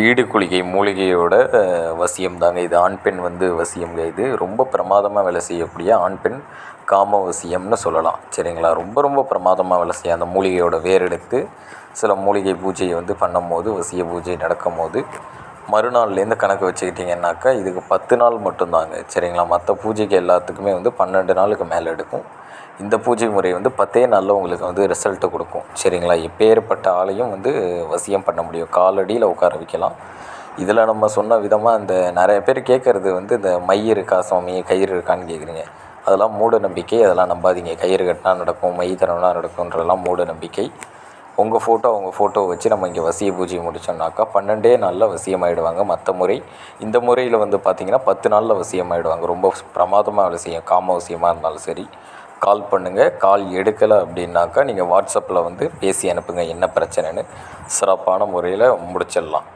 ஈடு குளிகை மூலிகையோட வசியம் தாங்க. இது ஆண் பெண் வந்து வசியம்ங்க இது ரொம்ப பிரமாதமாக வேலை செய்யக்கூடிய ஆண் பெண் காம வசியம்னு சொல்லலாம். சரிங்களா? ரொம்ப ரொம்ப பிரமாதமாக வேலை செய்யும் அந்த மூலிகையோட வேர் எடுத்து சில மூலிகை பூஜையை வந்து பண்ணும்போது வசிய பூஜை நடக்கும் போது மறுநாள்லேருந்து கணக்கு வச்சுக்கிட்டிங்கன்னாக்கா இதுக்கு பத்து நாள் மட்டும்தாங்க. சரிங்களா? மற்ற பூஜைக்கு எல்லாத்துக்குமே வந்து பன்னெண்டு நாளுக்கு மேலே எடுக்கும். இந்த பூஜை முறை வந்து பத்தே நாளில் உங்களுக்கு வந்து ரிசல்ட்டு கொடுக்கும். சரிங்களா? எப்பேற்பட்ட ஆளையும் வந்து வசியம் பண்ண முடியும். காலடியில் உட்கார வைக்கலாம். இதில் நம்ம சொன்ன விதமாக இந்த நிறைய பேர் கேட்குறது வந்து இந்த மை இருக்கா சாமி கயிறு இருக்கான்னு கேட்குறீங்க. அதெல்லாம் மூட நம்பிக்கை. அதெல்லாம் நம்பாதீங்க. கயிறு கட்டினா நடக்கும் மை தரம்னா நடக்கும்ன்றதெல்லாம் மூட நம்பிக்கை. உங்கள் ஃபோட்டோ அவங்க ஃபோட்டோ வச்சு நம்ம இங்கே வசிய பூஜையை முடித்தோம்னாக்கா பன்னெண்டே நாளில் வசியமாயிடுவாங்க. மற்ற முறை இந்த முறையில் வந்து பார்த்திங்கன்னா பத்து நாளில் வசியமாயிடுவாங்க. ரொம்ப பிரமாதமாக வேலை செய்யும் காம வசியமாக இருந்தாலும் சரி. கால் பண்ணுங்கள் கால் எடுக்கலை அப்படின்னாக்கா நீங்கள் வாட்ஸ்அப்பில் வந்து பேசி அனுப்புங்க. என்ன பிரச்சனைன்னு சிறப்பான முறையில் முடிச்சிடலாம்.